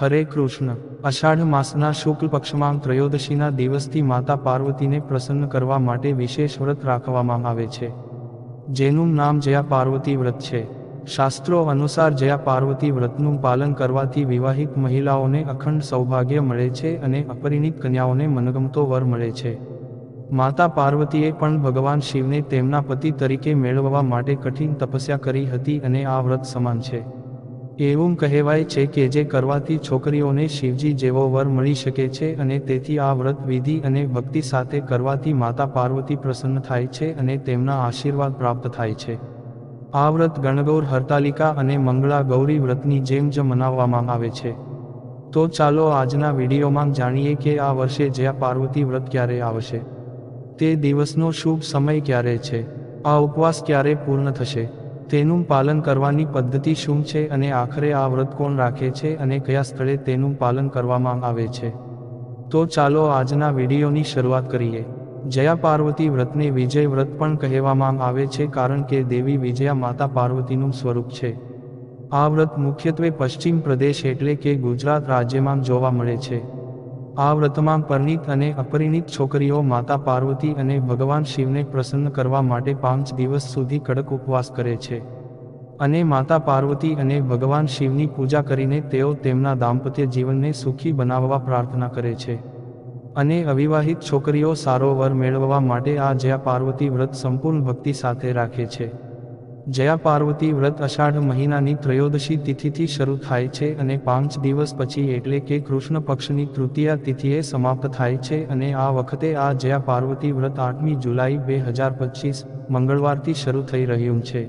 હરે કૃષ્ણ. અષાઢ માસના શુક્લ પક્ષમાં ત્રયોદશીના દિવસથી માતા પાર્વતીને પ્રસન્ન કરવા માટે વિશેષ વ્રત રાખવામાં આવે છે. જેનું નામ જયા પાર્વતી વ્રત છે. શાસ્ત્રો અનુસાર જયા પાર્વતી વ્રતનું પાલન કરવાથી વિવાહિત મહિલાઓને અખંડ સૌભાગ્ય મળે છે અને અપરિણિત કન્યાઓને મનગમતો વર મળે છે. માતા પાર્વતીએ પણ ભગવાન શિવને તેમના પતિ તરીકે મેળવવા માટે કઠિન તપસ્યા કરી હતી અને આ વ્રત સમાન છે. એવું કહેવાય છે કે જે કરવાથી છોકરીઓને શિવજી જેવો વર મળી શકે છે અને તેથી આ વ્રત વિધિ અને ભક્તિ સાથે કરવાથી માતા પાર્વતી પ્રસન્ન થાય છે અને તેમના આશીર્વાદ પ્રાપ્ત થાય છે. આ વ્રત ગણગૌર હરતાલિકા અને મંગળા ગૌરી વ્રતની જેમ જ મનાવવામાં આવે છે. તો ચાલો આજના વિડીયોમાં જાણીએ કે આ વર્ષે જ્યાં પાર્વતી વ્રત ક્યારે આવશે. તે દિવસનો શુભ સમય ક્યારે છે? આ ઉપવાસ ક્યારે પૂર્ણ થશે? તેનું પાલન કરવાની પદ્ધતિ શું છે અને આખરે આ વ્રત કોણ રાખે છે અને કયા સ્થળે તેનું પાલન કરવામાં આવે છે? તો ચાલો આજના વિડીયોની શરૂઆત કરીએ. જયા પાર્વતી વ્રતને વિજય વ્રત પણ કહેવામાં આવે છે કારણ કે દેવી વિજયા માતા પાર્વતીનું સ્વરૂપ છે. આ વ્રત મુખ્યત્વે પશ્ચિમ પ્રદેશ એટલે કે ગુજરાત રાજ્યમાં જોવા મળે છે. આ વ્રતમાં પરિણીત અને અપરિણીત છોકરીઓ માતા પાર્વતી અને ભગવાન શિવને પ્રસન્ન કરવા માટે પાંચ દિવસ સુધી કડક ઉપવાસ કરે છે. અને માતા પાર્વતી અને ભગવાન શિવની પૂજા કરીને તેઓ તેમના દાંપત્ય જીવનને સુખી બનાવવા પ્રાર્થના કરે છે. અને અવિવાહિત છોકરીઓ સારો વર મેળવવા માટે આ જયા પાર્વતી વ્રત સંપૂર્ણ ભક્તિ સાથે રાખે છે. જયા પાર્વતી વ્રત અષાઢ મહિનાની ત્રયોદશી તિથિથી શરૂ થાય છે અને પાંચ દિવસ પછી એટલે કે કૃષ્ણ પક્ષની તૃતીયા તિથિએ સમાપ્ત થાય છે અને આ વખતે આ જયા પાર્વતી વ્રત આઠમી જુલાઈ બે હજાર પચીસ મંગળવારથી શરૂ થઈ રહ્યું છે.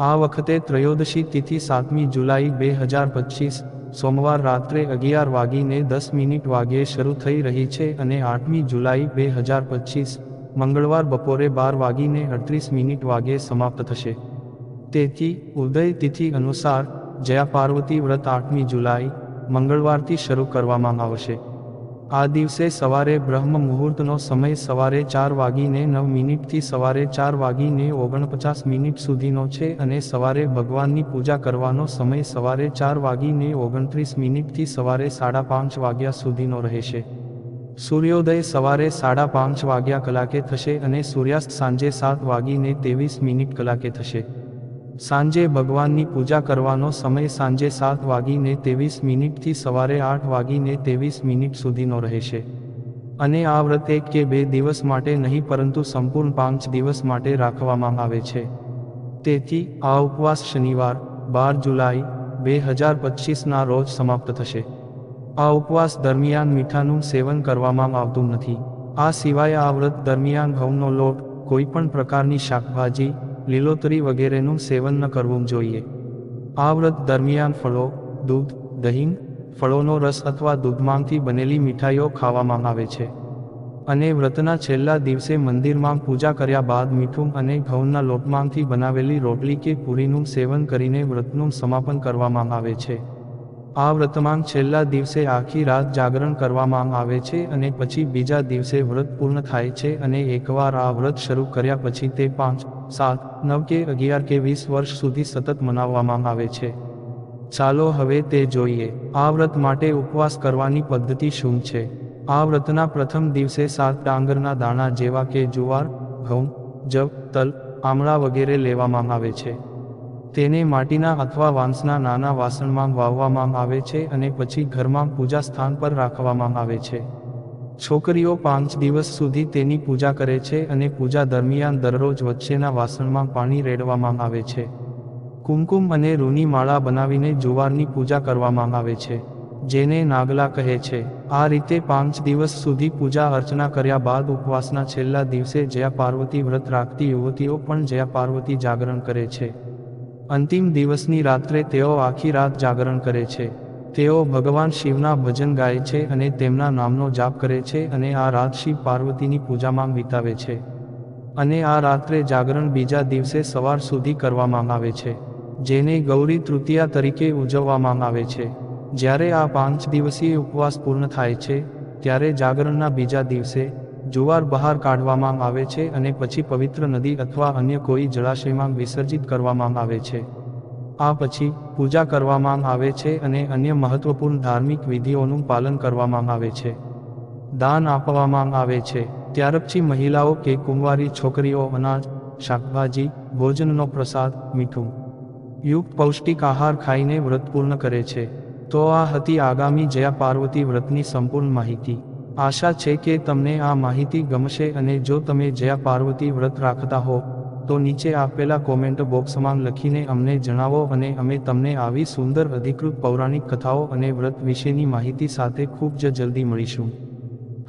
આ વખતે ત્રયોદશી તિથિ સાતમી જુલાઈ બે હજાર પચીસ સોમવાર રાત્રે અગિયાર વાગીને દસ મિનિટ વાગ્યે શરૂ થઈ રહી છે અને આઠમી જુલાઈ બે હજાર પચીસ મંગળવાર બપોરે બાર વાગીને અડત્રીસ મિનિટ વાગ્યે સમાપ્ત થશે. તેથી ઉદય તિથિ અનુસાર જયા પાર્વતી વ્રત આઠમી જુલાઈ, મંગળવારથી શરૂ કરવામાં આવશે. આ દિવસે સવારે બ્રહ્મ મુહૂર્તનો સમય સવારે ચાર વાગીને નવ મિનિટથી સવારે ચાર વાગીને ઓગણપચાસ મિનિટ સુધીનો છે અને સવારે ભગવાનની પૂજા કરવાનો સમય સવારે ચાર વાગીને ઓગણત્રીસ મિનિટથી સવારે સાડા પાંચ વાગ્યા સુધીનો રહેશે. સૂર્યોદય સવારે સાડા પાંચ વાગ્યા કલાકે થશે અને સૂર્યાસ્ત સાંજે સાત વાગીને ત્રેવીસ મિનિટ કલાકે થશે. સાંજે ભગવાનની પૂજા કરવાનો સમય સાંજે સાત વાગીને ત્રેવીસ મિનિટથી સવારે આઠ વાગીને ત્રેવીસ મિનિટ સુધીનો રહેશે. અને આ વ્રત એક કે બે દિવસ માટે નહીં, પરંતુ સંપૂર્ણ પાંચ દિવસ માટે રાખવામાં આવે છે. તેથી આ ઉપવાસ શનિવાર, બાર જુલાઈ, બે હજાર પચીસના રોજ સમાપ્ત થશે. આ ઉપવાસ દરમિયાન મીઠાનું સેવન કરવામાં આવતું નથી. આ સિવાય આ વ્રત દરમિયાન ઘઉંનો લોટ કોઈપણ પ્રકારની શાકભાજી લીલોતરી વગેરેનું સેવન ન કરવું જોઈએ. આ વ્રત દરમિયાન ફળો, દૂધ, દહીં, ફળોનો રસ અથવા દૂધમાંથી બનેલી મીઠાઈઓ ખાવામાં આવે છે. અને વ્રતના છેલ્લા દિવસે મંદિરમાં પૂજા કર્યા બાદ મીઠું અને ઘઉંના લોટમાંથી બનાવેલી રોટલી કે પૂરીનું સેવન કરીને વ્રતનું સમાપન કરવામાં આવે છે. આ વ્રતમાં છેલ્લા દિવસે આખી રાત જાગરણ કરવામાં આવે છે અને પછી બીજા દિવસે વ્રત પૂર્ણ થાય છે અને એકવાર આ વ્રત શરૂ કર્યા પછી તે પાંચ, સાત, નવ કે અગિયાર કે વીસ વર્ષ સુધી સતત મનાવવામાં આવે છે. ચાલો હવે તે જોઈએ, આ વ્રત માટે ઉપવાસ કરવાની પદ્ધતિ શું છે? આ વ્રતના પ્રથમ દિવસે સાત ડાંગરના દાણા જેવા કે જુવાર, ઘઉં, જવ, તલ, આમળા વગેરે લેવામાં આવે છે. તેને માટીના અથવા વાંસના નાના વાસણમાં વાવવામાં આવે છે અને પછી ઘરમાં પૂજા સ્થાન પર રાખવામાં આવે છે. છોકરીઓ પાંચ દિવસ સુધી તેની પૂજા કરે છે અને પૂજા દરમિયાન દરરોજ વચ્ચેના વાસણમાં પાણી રેડવામાં આવે છે. કુમકુમ અને રૂની માળા બનાવીને જુવારની પૂજા કરવામાં આવે છે, જેને નાગલા કહે છે. આ રીતે પાંચ દિવસ સુધી પૂજા અર્ચના કર્યા બાદ ઉપવાસના છેલ્લા દિવસે જયા પાર્વતી વ્રત રાખતી યુવતીઓ પણ જયા પાર્વતી જાગરણ કરે છે. અંતિમ દિવસની રાત્રે તેઓ આખી રાત જાગરણ કરે છે. તેઓ ભગવાન શિવના ભજન ગાય છે અને તેમના નામનો જાપ કરે છે અને આ રાત શિવ પાર્વતીની પૂજામાં વિતાવે છે. અને આ રાત્રે જાગરણ બીજા દિવસે સવાર સુધી કરવામાં આવે છે, જેને ગૌરી તૃતીયા તરીકે ઉજવવામાં આવે છે. જ્યારે આ પાંચ દિવસીય ઉપવાસ પૂર્ણ થાય છે, ત્યારે જાગરણના બીજા દિવસે જુવાર બહાર કાઢવામાં આવે છે અને પછી પવિત્ર નદી અથવા અન્ય કોઈ જળાશયમાં વિસર્જિત કરવામાં આવે છે. આ પછી પૂજા કરવામાં આવે છે અને અન્ય મહત્વપૂર્ણ ધાર્મિક વિધિઓનું પાલન કરવામાં આવે છે. દાન આપવામાં આવે છે. ત્યાર પછી મહિલાઓ કે કુંવારી છોકરીઓ, અનાજ, શાકભાજી, ભોજનનો પ્રસાદ, મીઠું, યુક્ત પૌષ્ટિક આહાર ખાઈને વ્રત પૂર્ણ કરે છે. તો આ હતી આગામી જયા પાર્વતી વ્રતની સંપૂર્ણ માહિતી. આશા છે કે તમને આ માહિતી ગમશે અને જો તમે જયા પાર્વતી વ્રત રાખતા હો, તો નીચે આપેલા કોમેન્ટ બોક્સમાં લખીને અમને જણાવો અને અમે તમને આવી સુંદર અધિકૃત પૌરાણિક કથાઓ અને વ્રત વિશેની માહિતી સાથે ખૂબ જ જલ્દી મળીશું.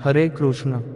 હરે કૃષ્ણ.